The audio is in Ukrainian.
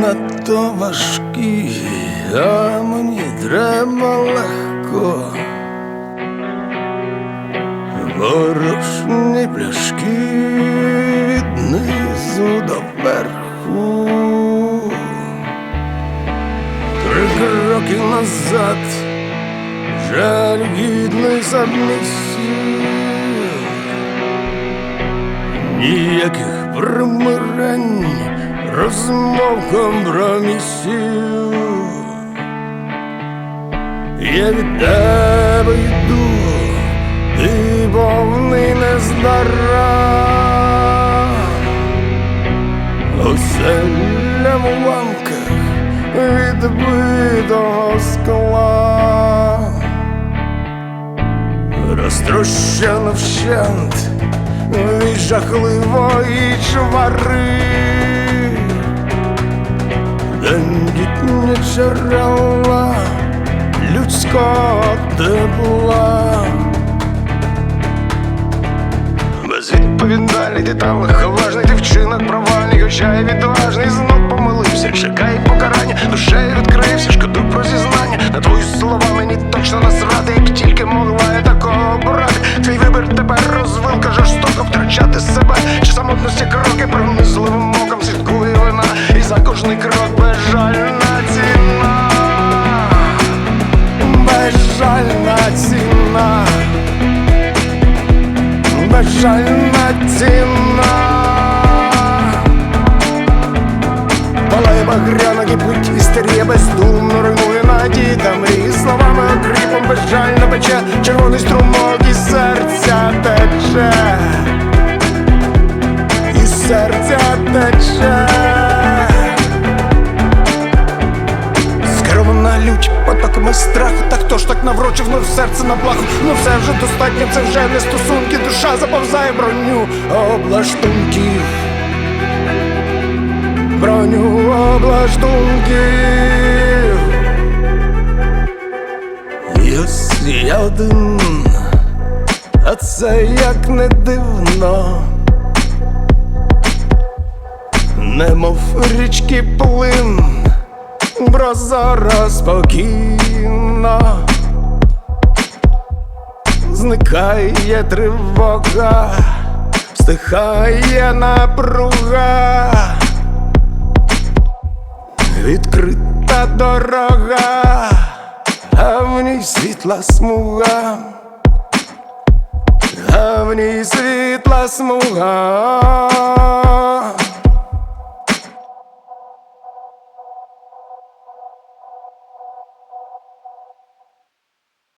надто важкі, а мені треба легко. Ворошні пляшки від низу до верху. Три кроки назад, жаль гідний subмісів. Ніяких примирень, розмов компромісів. Я від тебе йду, ти повний нездара. Оселя в уламках відбитого скла. Розтрощено вщент від жахливої чвари, джерела людського тепла. Безвідповідальний ти та дівчинок, провальний, хоча й відважний, знов безжально пече червоний струмок і серця тече. І серця тече. Скерована лють потоками страху, та хто ж так наврочив, ну серце на плаху, ну все вже достатньо, це вже не стосунки, душа заповзає броню. Облаштунків, броню облаштунків. Один, а це як не дивно. Немов річки плин. Прозоро спокійно. Зникає тривога, стихає напруга, відкрита дорога, ній світла смуга, а в ній світла смуга.